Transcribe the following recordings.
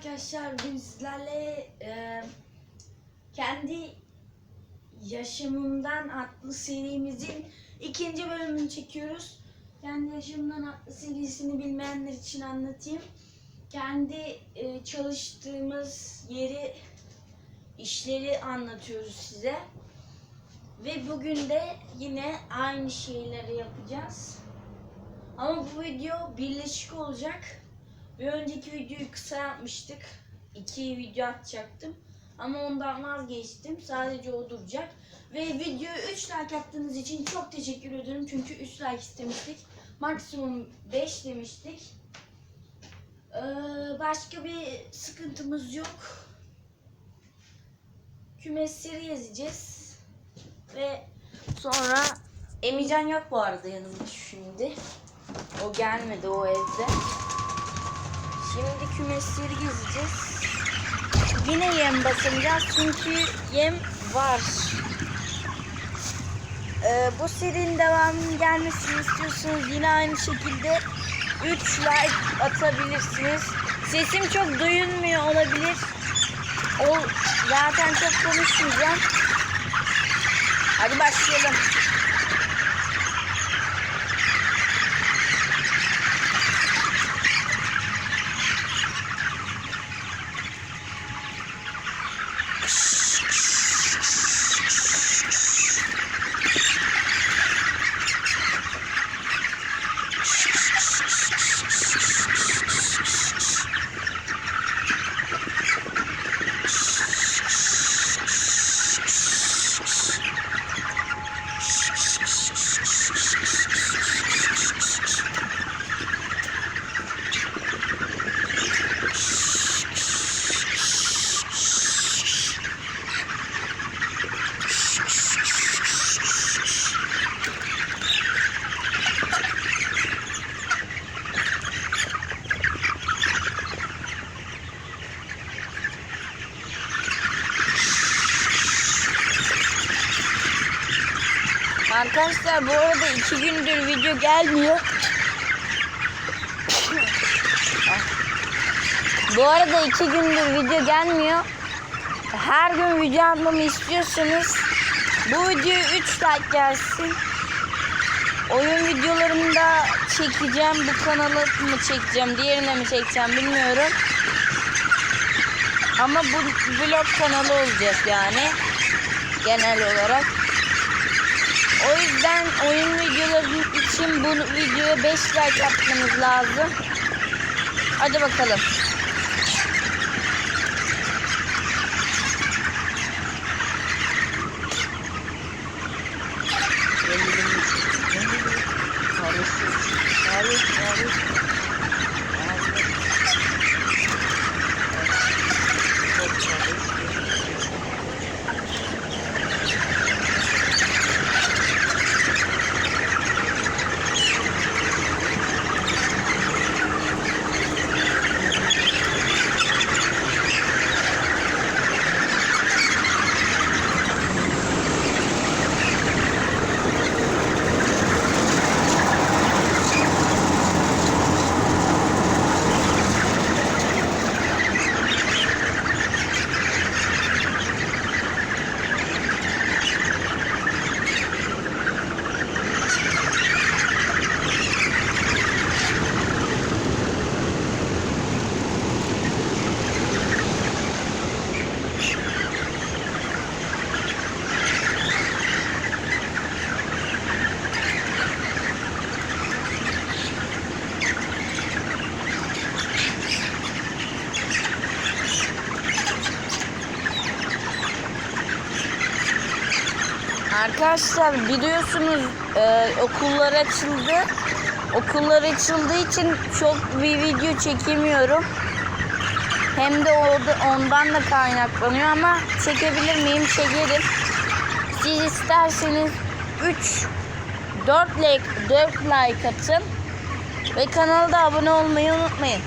arkadaşlar bugün sizlerle e, kendi yaşamımdan adlı serimizin ikinci bölümünü çekiyoruz. Kendi yaşamımdan adlı serisini bilmeyenler için anlatayım. Kendi e, çalıştığımız yeri, işleri anlatıyoruz size. Ve bugün de yine aynı şeyleri yapacağız. Ama bu video birleşik olacak. Bir önceki videoyu kısa yapmıştık. İki video atacaktım. Ama ondan vazgeçtim. Sadece o duracak. Ve videoyu 3 like yaptığınız için çok teşekkür ederim. Çünkü 3 like istemiştik. Maksimum 5 demiştik. Ee, başka bir sıkıntımız yok. Kümesleri yazacağız. Ve sonra Emican yok bu arada yanımda şimdi. O gelmedi o evde. Şimdi kümesleri gezeceğiz. Yine yem basacağız çünkü yem var. Ee, bu serinin devamının gelmesini istiyorsanız yine aynı şekilde 3 like atabilirsiniz. Sesim çok duyulmuyor olabilir. O zaten çok konuşmayacağım. Hadi başlayalım. Arkadaşlar bu arada iki gündür video gelmiyor. bu arada iki gündür video gelmiyor. Her gün video atmamı istiyorsanız bu videoya 3 like gelsin. Oyun videolarımı da çekeceğim. Bu kanalı mı çekeceğim, diğerine mi çekeceğim bilmiyorum. Ama bu vlog kanalı olacak yani. Genel olarak. O yüzden oyun videoları için bu videoya 5 like yapmanız lazım. Hadi bakalım. Arkadaşlar biliyorsunuz e, okullar açıldı. Okullar açıldığı için çok bir video çekemiyorum. Hem de o da ondan da kaynaklanıyor ama çekebilir miyim? Çekerim. Siz isterseniz 3 4 like 4 like atın ve kanala da abone olmayı unutmayın.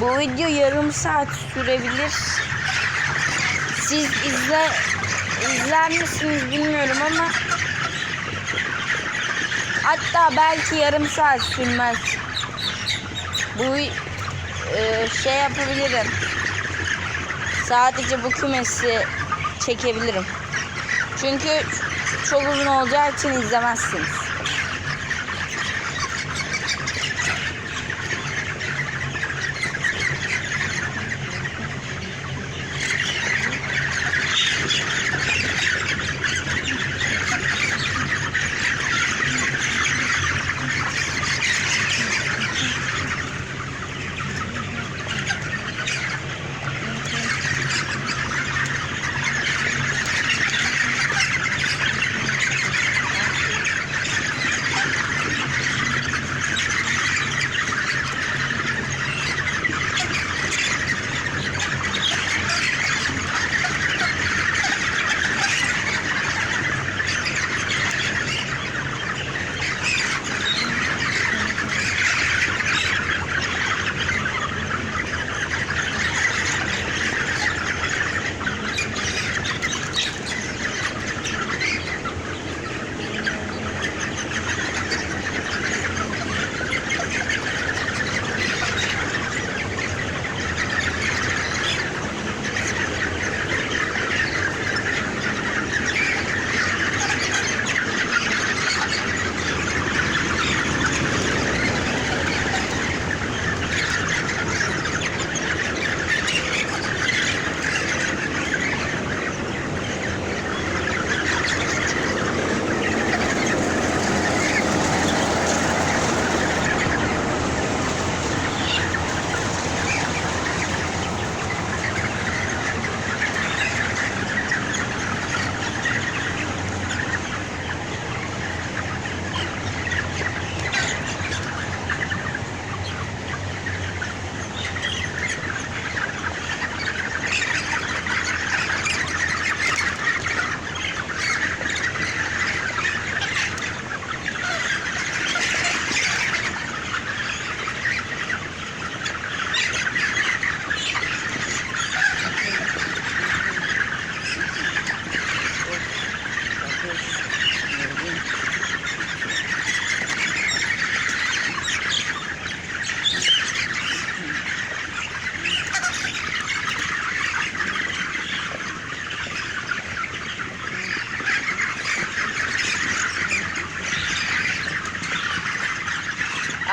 Bu video yarım saat sürebilir. Siz izle izler misiniz bilmiyorum ama hatta belki yarım saat sürmez. Bu e, şey yapabilirim. Sadece bu kümesi çekebilirim. Çünkü çok uzun olacağı için izlemezsiniz.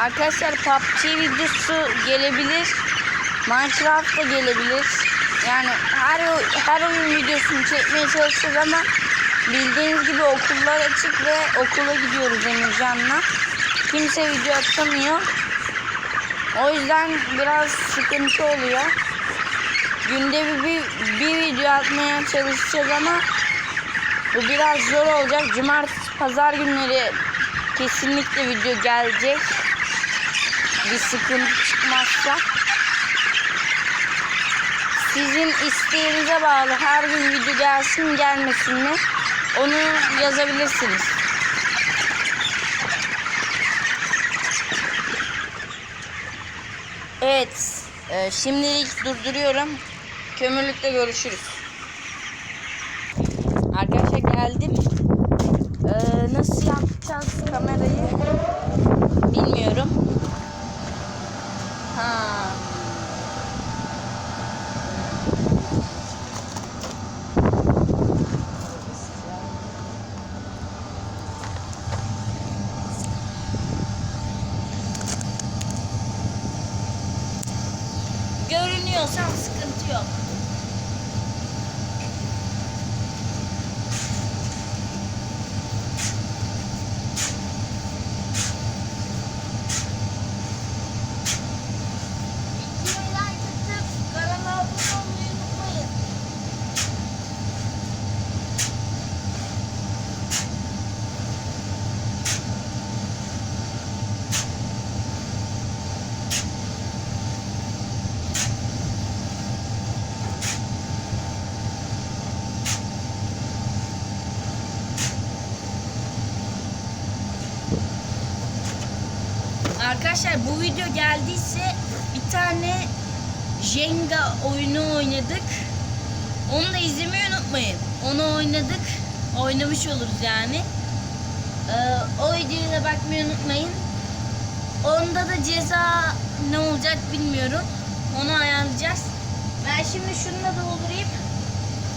Arkadaşlar PUBG videosu gelebilir. Minecraft da gelebilir. Yani her her oyun videosunu çekmeye çalışacağız ama bildiğiniz gibi okullar açık ve okula gidiyoruz Emircan'la. Kimse video atamıyor. O yüzden biraz sıkıntı oluyor. Günde bir, bir, bir video atmaya çalışacağız ama bu biraz zor olacak. Cumartesi, pazar günleri kesinlikle video gelecek bir sıkıntı çıkmazsa sizin isteğinize bağlı her gün video gelsin gelmesin mi onu yazabilirsiniz. Evet e, şimdilik durduruyorum. Kömürlükte görüşürüz. Arkadaşlar geldim. E, nasıl yapacağız kamerayı bilmiyorum. Ha. Görünüyorsam sıkıntı yok. Videoyu like atıp kanala abone olmayı unutmayın. Arkadaşlar bu video geldiyse bir tane Jenga oyunu oynadık. Onu da izlemeyi unutmayın. Onu oynadık. Oynamış oluruz yani. Ee, o videoya da bakmayı unutmayın. Onda da ceza ne olacak bilmiyorum. Onu ayarlayacağız. Ben şimdi şununla doldurayım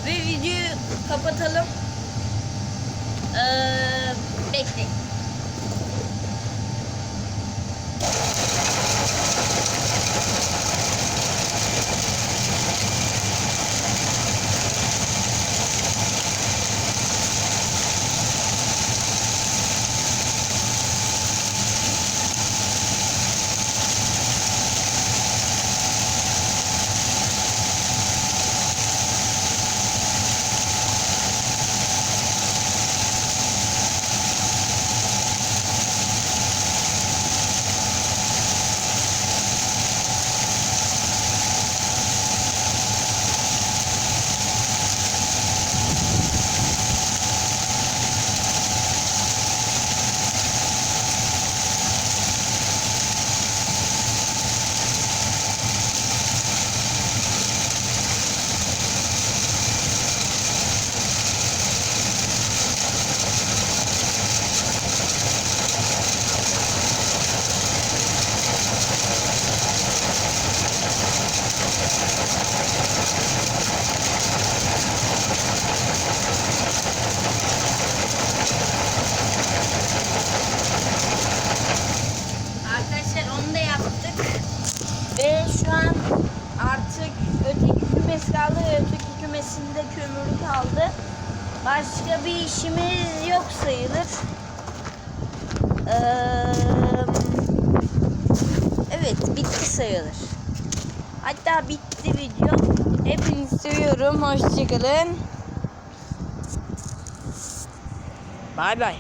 ve videoyu kapatalım. Ee, bekleyin. Arkadaşlar onu da yaptık. Ve şu an artık ve öteki kümesinde kömürü kaldı. Başka bir işimiz yok sayılır. Ee, evet bitti sayılır. Hatta bitti video. Hepinizi seviyorum. Hoşçakalın. Bay bay.